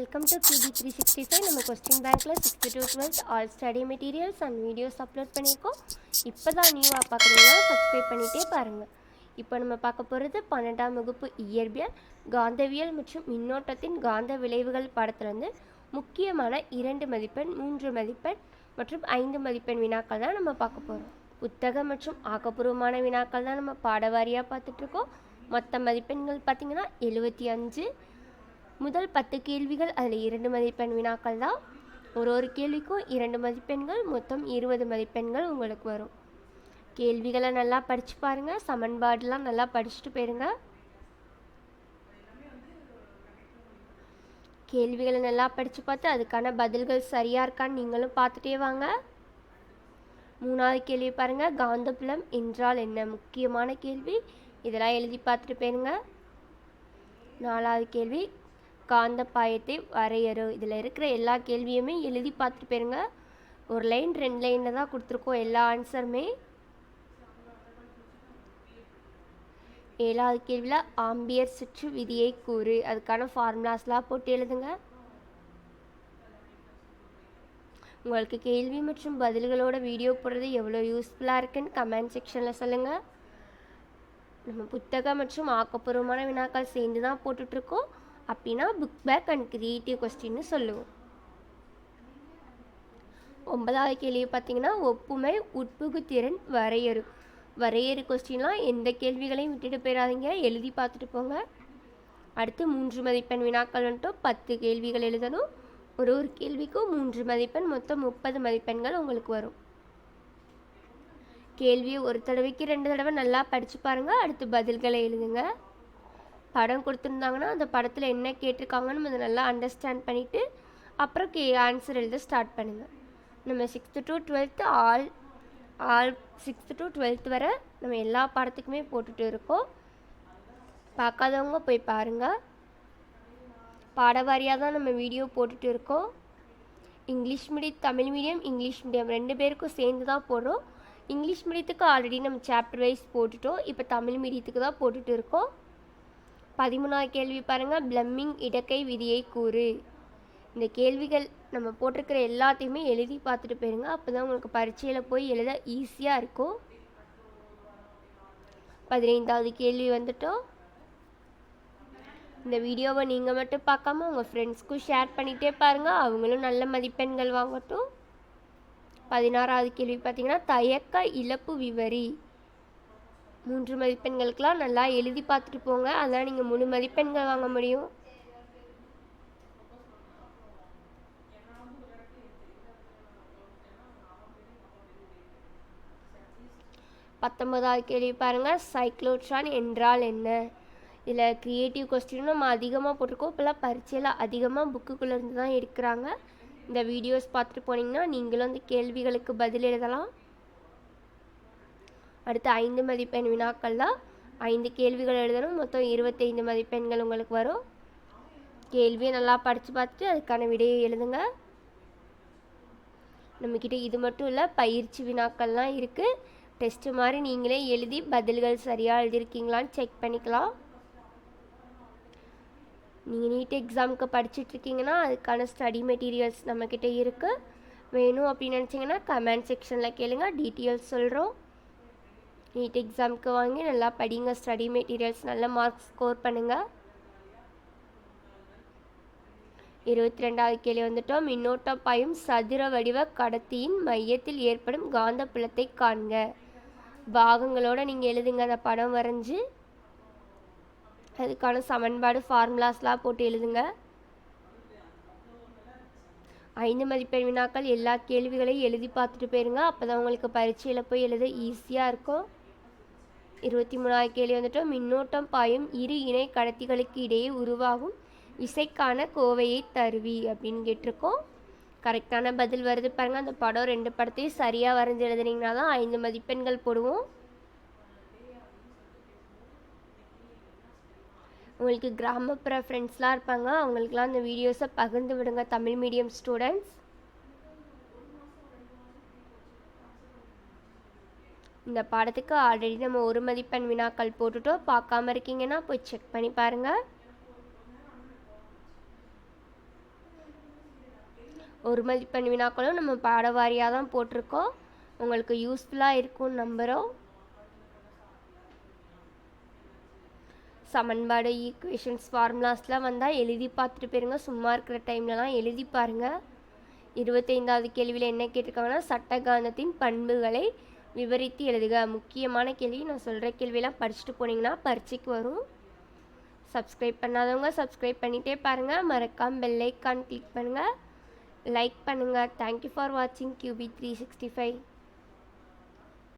Welcome to கிபி three sixty five நம்ம question பேங்க்கில் sixth to twelfth all study materials and videos upload பண்ணியிருக்கோம் இப்போ தான் நியூவாக பார்க்குறீங்கன்னா சப்ஸ்கிரைப் பண்ணிகிட்டே பாருங்கள் இப்போ நம்ம பார்க்க போகிறது பன்னெண்டாம் வகுப்பு இயற்பியல் காந்தவியல் மற்றும் மின்னோட்டத்தின் காந்த விளைவுகள் பாடத்துலேருந்து முக்கியமான இரண்டு மதிப்பெண் மூன்று மதிப்பெண் மற்றும் ஐந்து மதிப்பெண் வினாக்கள் தான் நம்ம பார்க்க போகிறோம் புத்தகம் மற்றும் ஆக்கப்பூர்வமான வினாக்கள் தான் நம்ம பாடவாரியாக பார்த்துட்ருக்கோம் மொத்த மதிப்பெண்கள் பார்த்திங்கன்னா எழுபத்தி அஞ்சு முதல் பத்து கேள்விகள் அதில் இரண்டு மதிப்பெண் வினாக்கள் தான். ஒரு ஒரு கேள்விக்கும் இரண்டு மதிப்பெண்கள் மொத்தம் இருபது மதிப்பெண்கள் உங்களுக்கு வரும். கேள்விகளை நல்லா படித்து பாருங்கள் சமன்பாடுலாம் நல்லா படிச்சுட்டு போயிடுங்க கேள்விகளை நல்லா படித்து பார்த்து அதுக்கான பதில்கள் சரியாக இருக்கான்னு நீங்களும் பார்த்துட்டே வாங்க. மூணாவது கேள்வி பாருங்கள் காந்தபுலம் என்றால் என்ன? முக்கியமான கேள்வி. இதெல்லாம் எழுதி பார்த்துட்டு போயிருங்க. நாலாவது கேள்வி. காந்த பாயத்தை வரையறு இதில் இருக்கிற எல்லா கேள்வியுமே எழுதி பார்த்துட்டு போயிருங்க. ஒரு லைன் ரெண்டு லைனில் தான் கொடுத்துருக்கோம். எல்லா ஆன்சருமே ஏழாவது கேள்வியில் ஆம்பியர் சுற்று விதியை கூறு. அதுக்கான ஃபார்முலாஸ்லாம் போட்டு எழுதுங்க. உங்களுக்கு கேள்வி மற்றும் பதில்களோட வீடியோ போடுறது எவ்வளோ யூஸ்ஃபுல்லாக இருக்குன்னு கமெண்ட் செக்ஷனில் சொல்லுங்கள் நம்ம புத்தகம் மற்றும் ஆக்கப்பூர்வமான வினாக்கள் சேர்ந்து தான் போட்டுட்ருக்கோம் அப்படின்னா புக் பேக் அண்ட் கிரியேட்டிவ் கொஸ்டின்னு சொல்லுவோம். ஒன்பதாவது கேள்வி பார்த்தீங்கன்னா ஒப்புமை உட்புகு திறன் வரையறு. வரையறு கொஸ்டின்லாம் எந்த கேள்விகளையும் விட்டுட்டு போயிடாதீங்க எழுதி பார்த்துட்டு போங்க. அடுத்து மூன்று மதிப்பெண் வினாக்கள் வந்துட்டு பத்து கேள்விகள் எழுதணும். ஒரு ஒரு கேள்விக்கும் மூன்று மதிப்பெண் மொத்தம் முப்பது மதிப்பெண்கள் உங்களுக்கு வரும். கேள்வியை ஒரு தடவைக்கு ரெண்டு தடவை நல்லா படித்து பாருங்கள் அடுத்து பதில்களை எழுதுங்க. படம் கொடுத்துருந்தாங்கன்னா அந்த படத்தில் என்ன கேட்டிருக்காங்கன்னு அதை நல்லா அண்டர்ஸ்டாண்ட் பண்ணிவிட்டு அப்புறம் கே ஆன்சர் எழுத ஸ்டார்ட் பண்ணுங்கள் நம்ம sixth to twelfth all all sixth to twelfth வரை நம்ம எல்லா பாடத்துக்குமே போட்டுட்டு இருக்கோம். பார்க்காதவங்க போய் பாருங்கள் பாடவாரியாக தான் நம்ம வீடியோ போட்டுட்டு இருக்கோம். English medium Tamil medium English medium ரெண்டு பேருக்கும் சேர்ந்து தான் போடுறோம். இங்கிலீஷ் மீடியத்துக்கு ஆல்ரெடி நம்ம சாப்டர் வைஸ் போட்டுட்டோம். இப்போ தமிழ் மீடியத்துக்கு தான் போட்டுட்டு இருக்கோம். பதிமூணாவது கேள்வி பாருங்கள் பிளம்மிங் இடக்கை விதியை கூறு. இந்த கேள்விகள் நம்ம போட்டிருக்கிற எல்லாத்தையுமே எழுதி பார்த்துட்டு போயிருங்க. அப்போ தான் உங்களுக்கு பரீட்சையில் போய் எழுத ஈஸியாக இருக்கும். பதினைந்தாவது கேள்வி வந்துட்டோம். இந்த வீடியோவை நீங்கள் மட்டும் பார்க்காம உங்கள் ஃப்ரெண்ட்ஸ்க்கும் ஷேர் பண்ணிகிட்டே பாருங்கள் அவங்களும் நல்ல மதிப்பெண்கள் வாங்கட்டும். பதினாறாவது கேள்வி பார்த்தீங்கன்னா தயக்க இழப்பு விவரி மூன்று மதிப்பெண்களுக்கெலாம் நல்லா எழுதி பார்த்துட்டு போங்க. அதான் நீங்கள் முழு மதிப்பெண்கள் வாங்க முடியும். பத்தொன்பதாவது கேள்வி பாருங்கள் சைக்ளோட்ரான் என்றால் என்ன? இதில் க்ரியேட்டிவ் கொஸ்டினும் நம்ம அதிகமாக போட்டிருக்கோம். இப்போல்லாம் பரீட்சையில் அதிகமாக புக்குக்குள்ளேருந்து தான் எடுக்கிறாங்க. இந்த வீடியோஸ் பார்த்துட்டு போனீங்கன்னா நீங்களும் அந்த கேள்விகளுக்கு பதில் எழுதலாம். அடுத்து ஐந்து மதிப்பெண் வினாக்கள்லாம் ஐந்து கேள்விகள் எழுதணும். மொத்தம் இருபத்தைந்து மதிப்பெண்கள் உங்களுக்கு வரும். கேள்வியை நல்லா படித்து பார்த்துட்டு அதுக்கான விடையை எழுதுங்க. நம்மக்கிட்ட இது மட்டும் இல்லை பயிற்சி வினாக்கள்லாம் இருக்குது டெஸ்ட்டு மாதிரி நீங்களே எழுதி பதில்கள் சரியாக எழுதியிருக்கீங்களான்னு செக் பண்ணிக்கலாம். நீங்கள் நீட் எக்ஸாமுக்கு படிச்சுட்ருக்கீங்கன்னா அதுக்கான ஸ்டடி மெட்டீரியல்ஸ் நம்மக்கிட்ட இருக்குது வேணும் அப்படின்னு நினச்சிங்கன்னா கமெண்ட் செக்ஷனில் கேளுங்க. டீட்டெயில்ஸ் சொல்கிறோம் நீட் எக்ஸாமுக்கு வாங்கி நல்லா படிங்க ஸ்டடி மெட்டீரியல்ஸ் நல்ல மார்க்ஸ் ஸ்கோர் பண்ணுங்கள் இருபத்தி ரெண்டாவது கேள்வி வந்துட்டோம். மின்னோட்டம் பாயும் சதுர வடிவ கடத்தியின் மையத்தில் ஏற்படும் காந்த புலத்தை காண்க. பாகங்களோட நீங்கள் எழுதுங்க அந்த படம் வரைஞ்சி. அதுக்கான சமன்பாடு ஃபார்முலாஸ்லாம் போட்டு எழுதுங்க. ஐந்து மதிப்பெண் வினாக்கள் எல்லா கேள்விகளையும் எழுதி பார்த்துட்டு போயிருங்க. அப்போ தான் உங்களுக்கு பரீட்சையில் போய் எழுத ஈஸியாக இருக்கும். இருபத்தி மூணாவது கேள்வி வந்துட்டு மின்னோட்டம் பாயும் இரு இணை கடத்திகளுக்கு இடையே உருவாகும் இசைக்கான கோவையை தருவி அப்படின்னு கேட்டிருக்கோம். கரெக்டான பதில் வருது பாருங்கள் அந்த படம் ரெண்டு படத்தையும் சரியாக வரைஞ்சி எழுதுனீங்கன்னா தான் ஐந்து மதிப்பெண்கள் போடுவோம். உங்களுக்கு கிராமப்புற ஃப்ரெண்ட்ஸ்லாம் இருப்பாங்க. அவங்களுக்குலாம் அந்த வீடியோஸை பகிர்ந்து விடுங்க தமிழ் மீடியம் ஸ்டூடெண்ட்ஸ் இந்த பாடத்துக்கு ஆல்ரெடி நம்ம ஒரு மதிப்பெண் வினாக்கள் போட்டுட்டோம். பார்க்காம இருக்கீங்கன்னா போய் செக் பண்ணி பாருங்கள் ஒரு மதிப்பெண் வினாக்களும் நம்ம பாட வாரியாக தான் போட்டிருக்கோம். உங்களுக்கு யூஸ்ஃபுல்லாக இருக்கும்னு நம்புகிறோம் சமன்பாடு ஈக்குவேஷன்ஸ் ஃபார்முலாஸ்லாம் வந்தால் எழுதி பார்த்துட்டு போயிருங்க. சும்மா இருக்கிற டைம்லலாம் எழுதி பாருங்கள் இருபத்தைந்தாவது கேள்வியில் என்ன கேட்டிருக்காங்கன்னா சட்டகாந்தத்தின் பண்புகளை விவரித்து எழுதுக. முக்கியமான கேள்வி நான் சொல்கிற கேள்வியெல்லாம் படிச்சுட்டு போனீங்கன்னா பரீட்சைக்கு வரும். சப்ஸ்கிரைப் பண்ணாதவங்க சப்ஸ்கிரைப் பண்ணிகிட்டே பாருங்கள் மறக்காம பெல் ஐக்கான் கிளிக் பண்ணுங்கள் லைக் பண்ணுங்கள் தேங்க்யூ ஃபார் வாட்சிங் கியூபி த்ரீ சிக்ஸ்டி ஃபைவ்